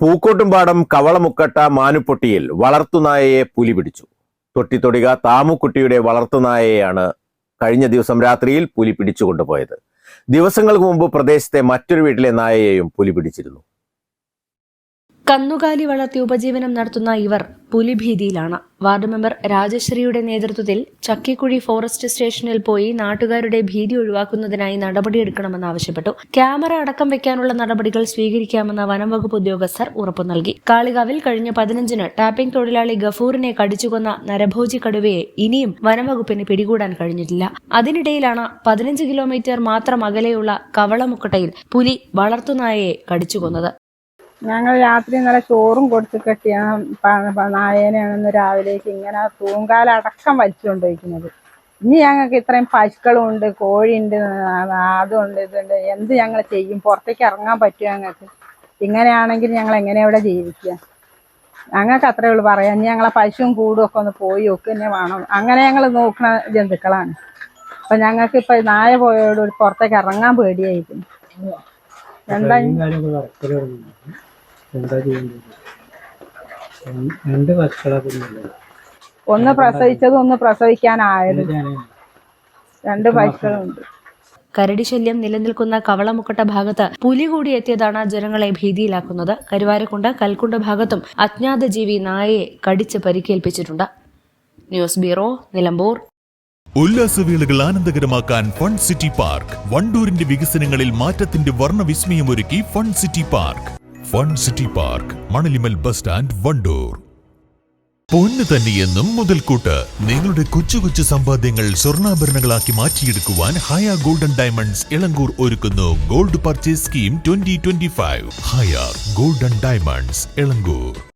Pookkottumpadam Kavalamukkatta മാനുപ്പൊട്ടിയിൽ വളർത്തുനായയെ പുലി പിടിച്ചു. തൊട്ടിത്തൊടിക താമുക്കുട്ടിയുടെ വളർത്തുനായയെയാണ് കഴിഞ്ഞ ദിവസം രാത്രിയിൽ പുലി പിടിച്ചുകൊണ്ടുപോയത് ദിവസങ്ങൾക്ക് മുമ്പ് പ്രദേശത്തെ മറ്റൊരു വീട്ടിലെ നായയെയും പുലി പിടിച്ചിരുന്നു. കന്നുകാലി വളർത്തി ഉപജീവനം നടത്തുന്ന ഇവർ പുലിഭീതിയിലാണ്. വാർഡ് മെമ്പർ രാജശ്രീയുടെ നേതൃത്വത്തിൽ ചക്കിക്കുഴി ഫോറസ്റ്റ് സ്റ്റേഷനിൽ പോയി നാട്ടുകാരുടെ ഭീതി ഒഴിവാക്കുന്നതിനായി നടപടിയെടുക്കണമെന്ന് ആവശ്യപ്പെട്ടു. ക്യാമറ അടക്കം വെക്കാനുള്ള നടപടികൾ സ്വീകരിക്കാമെന്ന് വനംവകുപ്പ് ഉദ്യോഗസ്ഥർ ഉറപ്പു നൽകി. കാളികാവിൽ കഴിഞ്ഞ പതിനഞ്ചിന് ടാപ്പിംഗ് തൊഴിലാളി ഗഫൂറിനെ കടിച്ചുകൊന്ന നരഭോജി കടുവയെ ഇനിയും വനംവകുപ്പിന് പിടികൂടാൻ കഴിഞ്ഞിട്ടില്ല. അതിനിടയിലാണ് പതിനഞ്ച് കിലോമീറ്റർ മാത്രം അകലെയുള്ള കവളമുക്കട്ടയിൽ പുലി വളർത്തുനായയെ കടിച്ചുകൊന്നത്. ഞങ്ങൾ രാത്രി നല്ല ചോറും കൊടുത്ത് കെട്ടിയ നായേനെയാണെന്ന് രാവിലേക്ക് ഇങ്ങനെ തൂങ്കാലടക്കം വലിച്ചുകൊണ്ടിരിക്കുന്നത് ഇനി ഞങ്ങൾക്ക് ഇത്രയും പശുക്കളും ഉണ്ട് കോഴിയുണ്ട് അതുണ്ട് ഇതുണ്ട്. എന്ത് ഞങ്ങൾ ചെയ്യും? പുറത്തേക്ക് ഇറങ്ങാൻ പറ്റുമോ ഞങ്ങൾക്ക്? ഇങ്ങനെയാണെങ്കിൽ ഞങ്ങൾ എങ്ങനെ ഇവിടെ ജീവിക്കുക? ഞങ്ങൾക്ക് അത്രേ ഉള്ളൂ പറയാം ഇനി ഞങ്ങളെ പശുവും കൂടും ഒക്കെ ഒന്ന് പോയി ഒക്കെ തന്നെ വേണം. അങ്ങനെ ഞങ്ങൾ നോക്കുന്ന ജന്തുക്കളാണ്. അപ്പൊ ഞങ്ങൾക്ക് ഇപ്പൊ നായ പോയോട് പുറത്തേക്ക് ഇറങ്ങാൻ പേടിയായിരിക്കും എന്താ എന്താ ചെയ്യേണ്ടത്? രണ്ട് കുഞ്ഞല്ലേ ഒന്ന് പ്രസവിച്ചതും ഒന്ന് പ്രസവിക്കാനായത്. രണ്ട് പശുക്കളുണ്ട് കരടി ശല്യം നിലനിൽക്കുന്ന കവളമുക്കട്ട ഭാഗത്ത് പുലി കൂടി എത്തിയതാണ് ജനങ്ങളെ ഭീതിയിലാക്കുന്നത്. കരുവാരക്കുണ്ട് കൽക്കുണ്ട് ഭാഗത്തും അജ്ഞാത ജീവി നായയെ കടിച്ച് പരിക്കേൽപ്പിച്ചിട്ടുണ്ട്. News bureau Nilambur. ഉല്ലാസവേളകൾ ആനന്ദകരമാക്കാൻ ഫൺ സിറ്റി പാർക്ക്. വണ്ടൂരിന്റെ വികസനങ്ങളിൽ മാറ്റത്തിന്റെ വർണവിസ്മയമൊരുക്കി fun city park. Fun city park Manalimal bus stand Wandoor. പൊന്ന് തന്നെയെന്നും മുതൽക്കൂട്ട്. നിങ്ങളുടെ കൊച്ചു കൊച്ചു സമ്പാദ്യങ്ങൾ സ്വർണാഭരണങ്ങളാക്കി മാറ്റിയെടുക്കുവാൻ ഹയ ഗോൾഡൻ ഡയമണ്ട്സ് ഇളങ്കൂർ ഒരുക്കുന്നു. Gold purchase scheme twenty twenty five ഹയ ഗോൾഡൻ ഡയമണ്ട്സ് ഇളങ്കൂർ.